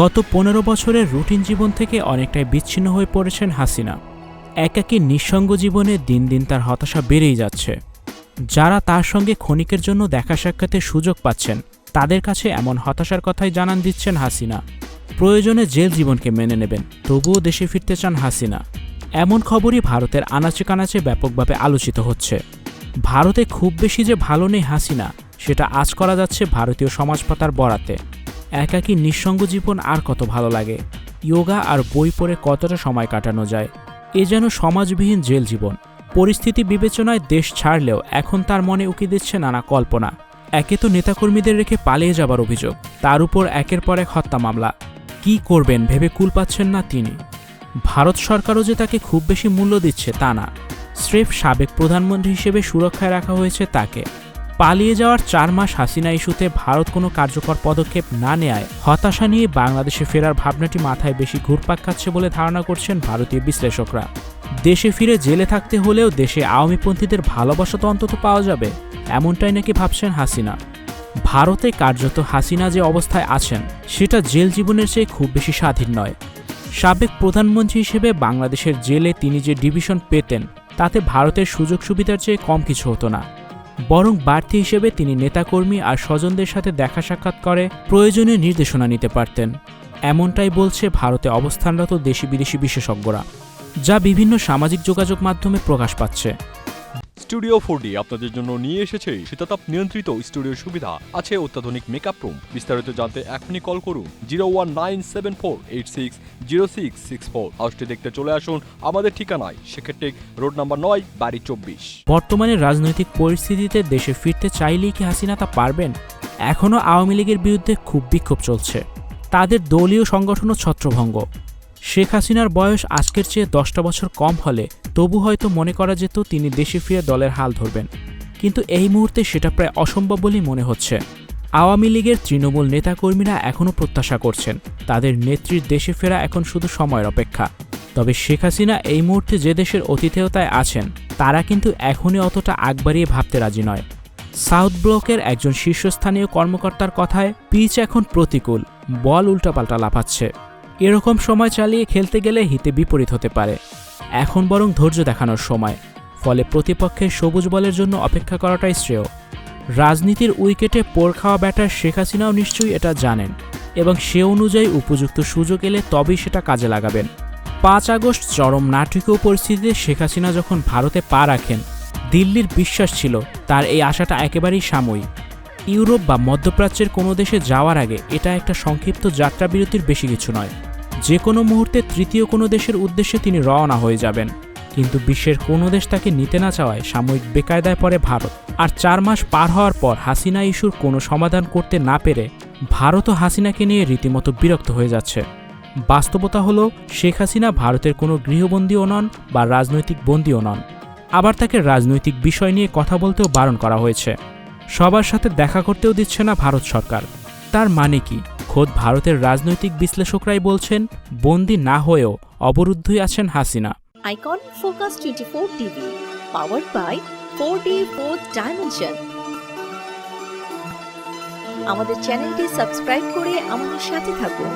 গত পনেরো বছরের রুটিন জীবন থেকে অনেকটাই বিচ্ছিন্ন হয়ে পড়েছেন হাসিনা। একাকী নিঃসঙ্গ জীবনে দিন দিন তার হতাশা বেড়েই যাচ্ছে। যারা তার সঙ্গে ক্ষণিকের জন্য দেখা সাক্ষাতের সুযোগ পাচ্ছেন, তাদের কাছে এমন হতাশার কথাই জানান দিচ্ছেন হাসিনা। প্রয়োজনে জেল জীবনকে মেনে নেবেন, তবুও দেশে ফিরতে চান হাসিনা। এমন খবরই ভারতের আনাচে কানাচে ব্যাপকভাবে আলোচিত হচ্ছে। ভারতে খুব বেশি যে ভালো নেই হাসিনা, সেটা আজ করা যাচ্ছে ভারতীয় সমাজপাতার বরাতে। একাকী নিঃসঙ্গ জীবন আর কত ভালো লাগে। ইয়োগা আর বই পড়ে কতটা সময় কাটানো যায়। এ যেন সমাজবিহীন জেল জীবন। পরিস্থিতি বিবেচনায় দেশ ছাড়লেও এখন তার মনে উকি দিচ্ছে নানা কল্পনা। একে তো নেতাকর্মীদের রেখে পালিয়ে যাবার অভিযোগ। তার উপর একের পর এক হত্যা মামলা। কি করবেন ভেবে কুল পাচ্ছেন না তিনি। ভারত সরকারও যে তাকে খুব বেশি মূল্য দিচ্ছে তা না। স্রেফ সাবেক প্রধানমন্ত্রী হিসেবে সুরক্ষায় রাখা হয়েছে তাকে। পালিয়ে যাওয়ার চার মাস হাসিনা ইস্যুতে ভারত কোনো কার্যকর পদক্ষেপ না নেয় হতাশা নিয়ে বাংলাদেশে ফেরার ভাবনাটি মাথায় বেশি ঘুরপাক খাচ্ছে বলে ধারণা করছেন ভারতীয় বিশ্লেষকরা। দেশে ফিরে জেলে থাকতে হলেও দেশে আওয়ামীপন্থীদের ভালোবাসা তো অন্তত পাওয়া যাবে, এমনটাই নাকি ভাবছেন হাসিনা। ভারতে কার্যত হাসিনা যে অবস্থায় আছেন, সেটা জেল জীবনের চেয়ে খুব বেশি স্বাধীন নয়। সাবেক প্রধানমন্ত্রী হিসেবে বাংলাদেশের জেলে তিনি যে ডিভিশন পেতেন, তাতে ভারতের সুযোগ সুবিধার চেয়ে কম কিছু হতো না। বরং বাড়তি হিসেবে তিনি নেতাকর্মী আর স্বজনদের সাথে দেখা সাক্ষাৎ করে প্রয়োজনীয় নির্দেশনা নিতে পারতেন। এমনটাই বলছে ভারতে অবস্থানরত দেশি বিদেশি বিশেষজ্ঞরা, যা বিভিন্ন সামাজিক যোগাযোগ মাধ্যমে প্রকাশ পাচ্ছে। স্টুডিও ফোর আপনাদের জন্য নিয়ে এসেছে শীতাতাপ নিয়ন্ত্রিত স্টুডিও সুবিধা। আছে অত্যাধুনিক মেকআপ রুম বিস্তারিত জানতে এখনই কল করুন zero one nine seven four eight six zero six six four হাউসটি দেখতে চলে আসুন আমাদের ঠিকানায়। সেক্ষেত্রে রোড নাম্বার নয়, বাড়ি চব্বিশ। বর্তমানে রাজনৈতিক পরিস্থিতিতে দেশে ফিরতে চাইলেই কি হাসিনা তা পারবেন? এখনও আওয়ামী লীগের বিরুদ্ধে খুব বিক্ষোভ চলছে। তাদের দলীয় সংগঠনও ছত্রভঙ্গ। শেখ হাসিনার বয়স আজকের চেয়ে দশটা বছর কম হলে তবু হয়তো মনে করা যেত তিনি দেশে ফিরে দলের হাল ধরবেন। কিন্তু এই মুহূর্তে সেটা প্রায় অসম্ভব বলেই মনে হচ্ছে। আওয়ামী লীগের তৃণমূল নেতাকর্মীরা এখনও প্রত্যাশা করছেন, তাদের নেত্রীর দেশে ফেরা এখন শুধু সময়ের অপেক্ষা। তবে শেখ হাসিনা এই মুহূর্তে যে দেশের অতিথেয়তায় আছেন, তারা কিন্তু এখনই অতটা আগ বাড়িয়ে ভাবতে রাজি নয়। সাউথ ব্লকের একজন শীর্ষস্থানীয় কর্মকর্তার কথায়, পিচ এখন প্রতিকূল, বল উল্টাপাল্টা লাফাচ্ছে। এরকম সময় চালিয়ে খেলতে গেলে হিতে বিপরীত হতে পারে। এখন বরং ধৈর্য দেখানোর সময়, ফলে প্রতিপক্ষের সবুজ বলের জন্য অপেক্ষা করাটাই শ্রেয়। রাজনীতির উইকেটে পোর খাওয়া ব্যাটার শেখ হাসিনাও নিশ্চয়ই এটা জানেন, এবং সে অনুযায়ী উপযুক্ত সুযোগ এলে তবেই সেটা কাজে লাগাবেন। পাঁচ আগস্ট চরম নাটকীয় পরিস্থিতিতে শেখ হাসিনা যখন ভারতে পা রাখেন, দিল্লির বিশ্বাস ছিল তার এই আশাটা একেবারেই সাময়িক। ইউরোপ বা মধ্যপ্রাচ্যের কোনো দেশে যাওয়ার আগে এটা একটা সংক্ষিপ্ত যাত্রা বিরতির বেশি কিছু নয়। যে কোনো মুহূর্তে তৃতীয় কোনো দেশের উদ্দেশ্যে তিনি রওনা হয়ে যাবেন। কিন্তু বিশ্বের কোনো দেশ তাকে নিতে না চাওয়ায় সাময়িক বেকায়দায় পড়ে ভারত। আর চার মাস পার হওয়ার পর হাসিনা ইস্যুর কোনো সমাধান করতে না পেরে ভারতও হাসিনাকে নিয়ে রীতিমতো বিরক্ত হয়ে যাচ্ছে। বাস্তবতা হলো, শেখ হাসিনা ভারতের কোনো গৃহবন্দীও নন বা রাজনৈতিক বন্দীও নন। আবার তাকে রাজনৈতিক বিষয় নিয়ে কথা বলতেও বারণ করা হয়েছে। সবার সাথে দেখা করতেও দিচ্ছে না ভারত সরকার। তার মানে কি? খোদ ভারতের রাজনৈতিক বিশ্লেষকরাই বলছেন, বন্দি না হয়েও অবরুদ্ধই আছেন Hasina. Icon focus twenty four TV powered by four D four dimension আমাদের চ্যানেলটি সাবস্ক্রাইব করে আমাদের সাথে থাকুন।